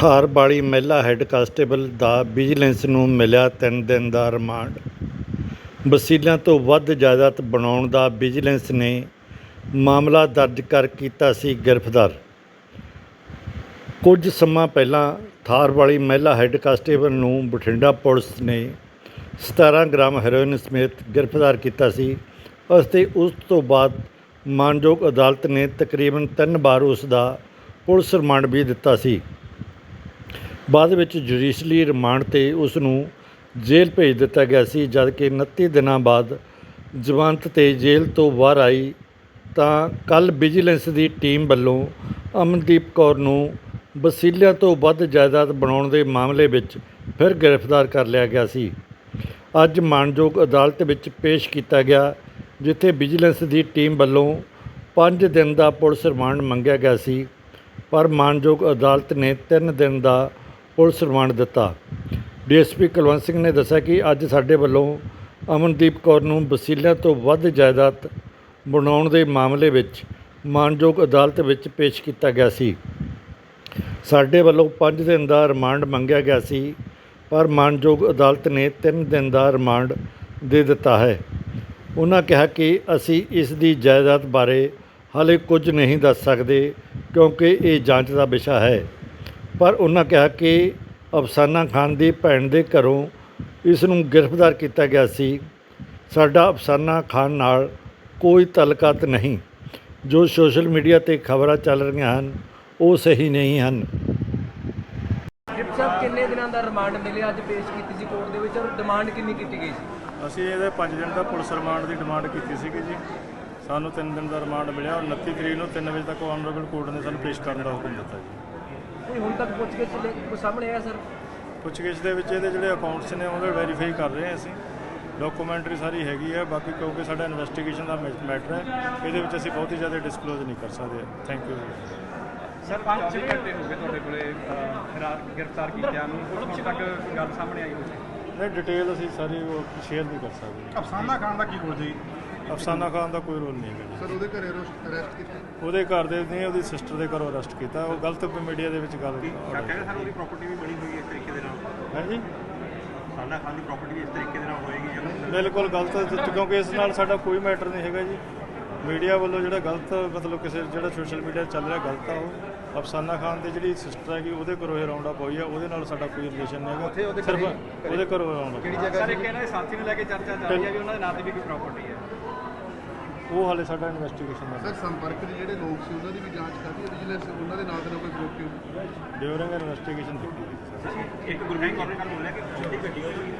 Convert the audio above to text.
ਠਾਰ ਵਾਲੀ ਮਹਿਲਾ head constable ਦਾ vigilance ਨੂੰ ਮਿਲਿਆ ਤਿੰਨ ਦਿਨ ਦਾ ਰਿਮਾਂਡ। ਵਸੀਲਿਆਂ ਤੋਂ ਵੱਧ ਜਾਇਦਾਦ ਬਣਾਉਣ ਦਾ ਵਿਜੀਲੈਂਸ ਨੇ ਮਾਮਲਾ ਦਰਜ ਕਰ ਕੀਤਾ ਸੀ ਗ੍ਰਿਫਤਾਰ। ਕੁਝ ਸਮਾਂ ਪਹਿਲਾਂ ਥਾਰ ਵਾਲੀ ਮਹਿਲਾ ਹੈੱਡ ਕਾਂਸਟੇਬਲ ਨੂੰ ਬਠਿੰਡਾ ਪੁਲਿਸ ਨੇ 17 ਗ੍ਰਾਮ ਹੈਰੋਇਨ ਸਮੇਤ ਗ੍ਰਿਫਤਾਰ ਕੀਤਾ ਸੀ। ਅਤੇ ਉਸ ਤੋਂ ਬਾਅਦ ਮਾਨਯੋਗ ਅਦਾਲਤ ਨੇ ਤਕਰੀਬਨ ਤਿੰਨ ਵਾਰ ਉਸ ਦਾ ਪੁਲਿਸ ਰਿਮਾਂਡ ਵੀ ਦਿੱਤਾ ਸੀ। ਬਾਅਦ ਵਿੱਚ ਜੁਡੀਸ਼ਲੀ ਰਿਮਾਂਡ ਤੇ ਉਸ ਨੂੰ ਜੇਲ੍ਹ ਭੇਜ ਦਿੱਤਾ ਗਿਆ ਸੀ, ਜਦਕਿ 29 ਦਿਨਾਂ ਬਾਅਦ ਜ਼ਮਾਨਤ ਤੇ ਜੇਲ੍ਹ ਤੋਂ ਬਾਹਰ ਆਈ ਤਾਂ ਕੱਲ ਵਿਜੀਲੈਂਸ ਦੀ ਟੀਮ ਵੱਲੋਂ ਅਮਨਦੀਪ ਕੌਰ ਨੂੰ ਵਸੀਲਿਆਂ ਤੋਂ ਵੱਧ ਜਾਇਦਾਦ ਬਣਾਉਣ ਦੇ ਮਾਮਲੇ ਵਿੱਚ ਫਿਰ ਗ੍ਰਿਫਤਾਰ ਕਰ ਲਿਆ ਗਿਆ ਸੀ। ਅੱਜ ਮਾਨਯੋਗ ਅਦਾਲਤ ਵਿੱਚ ਪੇਸ਼ ਕੀਤਾ ਗਿਆ, ਜਿੱਥੇ ਵਿਜੀਲੈਂਸ ਦੀ ਟੀਮ ਵੱਲੋਂ 5 ਦਿਨ ਦਾ ਪੁਲਿਸ ਰਿਮਾਂਡ ਮੰਗਿਆ ਗਿਆ ਸੀ। ਪਰ ਮਾਨਯੋਗ ਅਦਾਲਤ ਨੇ 3 ਦਿਨ ਦਾ ਪੁਲਿਸ ਰਿਮਾਂਡ ਦਿੱਤਾ। ਡੀਐਸਪੀ ਕੁਲਵੰਤ ਸਿੰਘ ਨੇ ਦੱਸਿਆ ਕਿ ਅੱਜ ਸਾਡੇ ਵੱਲੋਂ ਅਮਨਦੀਪ ਕੌਰ ਨੂੰ ਵਸੀਲਿਆਂ ਤੋਂ ਵੱਧ ਜਾਇਦਾਦ ਬਣਾਉਣ ਦੇ ਮਾਮਲੇ ਵਿੱਚ ਮਾਨਯੋਗ ਅਦਾਲਤ ਵਿੱਚ ਪੇਸ਼ ਕੀਤਾ ਗਿਆ ਸੀ। ਸਾਡੇ ਵੱਲੋਂ 5 ਦਿਨ ਦਾ ਰਿਮਾਂਡ ਮੰਗਿਆ ਗਿਆ ਸੀ, ਪਰ ਮਾਨਯੋਗ ਅਦਾਲਤ ਨੇ 3 ਦਿਨ ਦਾ ਰਿਮਾਂਡ ਦੇ ਦਿੱਤਾ ਹੈ। ਉਹਨਾਂ ਕਿਹਾ ਕਿ ਅਸੀਂ ਇਸ ਦੀ ਜਾਇਦਾਦ ਬਾਰੇ ਹਾਲੇ ਕੁਝ ਨਹੀਂ ਦੱਸ ਸਕਦੇ, ਕਿਉਂਕਿ ਇਹ ਜਾਂਚ ਦਾ ਵਿਸ਼ਾ ਹੈ। ਪਰ ਉਹਨਾਂ ਕਿਹਾ ਕਿ ਅਫਸਾਨਾ ਖਾਨ ਦੀ ਭੈਣ ਦੇ ਘਰੋਂ ਇਸ ਨੂੰ ਗ੍ਰਿਫਤਾਰ ਕੀਤਾ ਗਿਆ ਸੀ। ਸਾਡਾ ਅਫਸਾਨਾ ਖਾਨ ਨਾਲ ਕੋਈ ਤਲਕਤ ਨਹੀਂ। ਜੋ ਸੋਸ਼ਲ ਮੀਡੀਆ ਤੇ ਖਬਰਾਂ ਚੱਲ ਰਹੀਆਂ ਹਨ ਉਹ ਸਹੀ ਨਹੀਂ ਹਨ। ਸਾਹਿਬ ਕਿੰਨੇ ਦਿਨਾਂ ਦਾ ਰਿਮਾਂਡ ਮਿਲਿਆ ਅੱਜ ਪੇਸ਼ ਕੀਤੀ ਸੀ ਕੋਰਟ ਦੇ ਵਿੱਚ ਔਰ ਡਿਮਾਂਡ ਕਿੰਨੀ ਕੀਤੀ ਗਈ ਸੀ? ਅਸੀਂ ਇਹਦੇ 5 ਦਿਨ ਦਾ ਪੁਲਿਸ ਰਿਮਾਂਡ ਦੀ ਡਿਮਾਂਡ ਕੀਤੀ ਸੀਗੀ ਜੀ। ਸਾਨੂੰ 3 ਦਿਨ ਦਾ ਰਿਮਾਂਡ ਮਿਲਿਆ ਔਰ 29 ਤਰੀਕ ਨੂੰ 3 ਵਜੇ ਤੱਕ ਆਨਰੇਬਲ ਕੋਰਟ ਨੇ ਸਾਨੂੰ ਪੇਸ਼ ਕਰਨ ਦਾ ਹੁਕਮ ਦਿੱਤਾ ਜੀ। ਕੋਈ ਹੁਣ ਤੱਕ ਪੁੱਛ ਕੇ ਚਲੇ ਕੋਈ ਸਾਹਮਣੇ ਆਇਆ ਸਰ? ਪੁੱਛਗਿੱਛ ਦੇ ਵਿੱਚ ਇਹਦੇ ਜਿਹੜੇ ਅਕਾਊਂਟਸ ਨੇ ਉਹਦੇ ਵੈਰੀਫਾਈ ਕਰ ਰਹੇ ਹਾਂ ਅਸੀਂ। ਡਾਕੂਮੈਂਟਰੀ ਸਾਰੀ ਹੈਗੀ ਹੈ ਬਾਕੀ ਕਿਉਂਕਿ ਸਾਡਾ ਇਨਵੈਸਟੀਗੇਸ਼ਨ ਦਾ ਮੈਟਰ ਹੈ ਇਹਦੇ ਵਿੱਚ ਅਸੀਂ ਬਹੁਤ ਹੀ ਜ਼ਿਆਦਾ ਡਿਸਕਲੋਜ਼ ਨਹੀਂ ਕਰ ਸਕਦੇ। ਥੈਂਕ ਯੂ ਸਰ 5 ਘੰਟੇ ਹੋ ਗਏ ਤੁਹਾਡੇ ਕੋਲੇ ਫਰਾਰ ਗ੍ਰਿਫਤਾਰ ਕੀਤਿਆਂ ਨੂੰ। ਹੁਣ ਤੱਕ ਗੱਲ ਸਾਹਮਣੇ ਆਈ ਹੋਵੇ ਨਹੀਂ ਡਿਟੇਲ ਅਸੀਂ ਸਾਰੀ ਸ਼ੇਅਰ ਨਹੀਂ ਕਰ ਸਕਦੇ। ਅਫਸਾਨਾ ਖਾਨ ਦਾ ਕੀ ਰੋਲ ਜੀ? ਅਫਸਾਨਾ ਖਾਨ ਦਾ ਕੋਈ ਰੋਲ ਨਹੀਂ ਹੈਗਾ ਜੀ। ਸਰ ਉਹਦੇ ਘਰੇ ਅਰੈਸਟ ਕੀਤਾ? ਉਹਦੇ ਘਰ ਦੇ ਨੇ ਉਹਦੀ ਸਿਸਟਰ ਦੇ ਘਰੋਂ ਅਰੈਸਟ ਕੀਤਾ। ਉਹ ਗਲਤ ਮੀਡੀਆ ਦੇ ਵਿੱਚ ਗੱਲ ਕਹਿੰਦੇ ਸਰ ਉਹਦੀ ਪ੍ਰਾਪਰਟੀ ਵੀ ਬਣੀ ਹੋਈ ਹੈ ਇਸ ਤਰੀਕੇ ਦੇ ਨਾਲ? ਹੈ ਜੀ? ਸਾਡਾ ਖਾਨ ਦੀ ਪ੍ਰਾਪਰਟੀ ਵੀ ਇਸ ਤਰੀਕੇ ਦੇ ਨਾਲ ਹੋਏਗੀ ਜਦੋਂ ਬਿਲਕੁਲ ਗਲਤ ਕਿਉਂਕਿ ਇਸ ਨਾਲ ਸਾਡਾ ਕੋਈ ਮੈਟਰ ਨਹੀਂ ਹੈਗਾ ਜੀ। ਮੀਡੀਆ ਵੱਲੋਂ ਜਿਹੜਾ ਗਲਤ ਮਤਲਬ ਕਿਸੇ ਜਿਹੜਾ ਸੋਸ਼ਲ ਮੀਡੀਆ ਚੱਲ ਰਿਹਾ ਗਲਤ ਆ ਉਹ। ਅਫਸਾਨਾ ਖਾਨ ਦੀ ਜਿਹੜੀ ਸਿਸਟਰ ਹੈਗੀ ਉਹਦੇ ਘਰੋਂ ਇਹ ਰਾਉਂਡ ਅਪ ਹੋਈ ਆ। ਉਹਦੇ ਨਾਲ ਸਾਡਾ ਕੋਈ ਰਿਲੇਸ਼ਨ ਨਹੀਂ ਹੈਗਾ। ਸਿਰਫ ਉਹਦੇ ਘਰੋਂ ਰਾਉਂਡ ਅਪ ਸਰ ਇੱਕ ਇਹਨਾਂ ਦੇ ਸਾਥੀ ਨੂੰ ਲੈ ਕੇ ਚਰਚਾ ਚੱਲ ਰਹੀ ਹੈ ਵੀ ਉਹਨਾਂ ਦੇ ਨਾਂ ਤੇ ਵੀ ਕੋਈ ਪ੍ਰਾਪਰਟੀ ਹੈ। ਉਹ ਹਾਲੇ ਸਾਡਾ ਇਨਵੈਸਟੀਗੇਸ਼ਨ ਦਾ ਸਰ ਸੰਪਰਕ ਦੇ ਜਿਹੜੇ ਲੋਕ ਸੀ ਉਹਨਾਂ ਦੀ ਵੀ ਜਾਂਚ ਕਰਦੀ ਹੈ ਵਿਜੀਲੈਂਸ ਉਹਨਾਂ ਦੇ ਨਾਂ ਤੇ ਕੋਈ ਪ੍ਰੋਪਰਟੀ ਡਿਊਰਿੰਗ ਇਨਵੈਸਟੀਗੇਸ਼ਨ ਇੱਕ ਗੁਰਮੀਤ ਕੌਰ ਨੇ ਕੱਲ ਬੋਲਿਆ ਕਿ ਗੱਡੀ ਹੋਈ।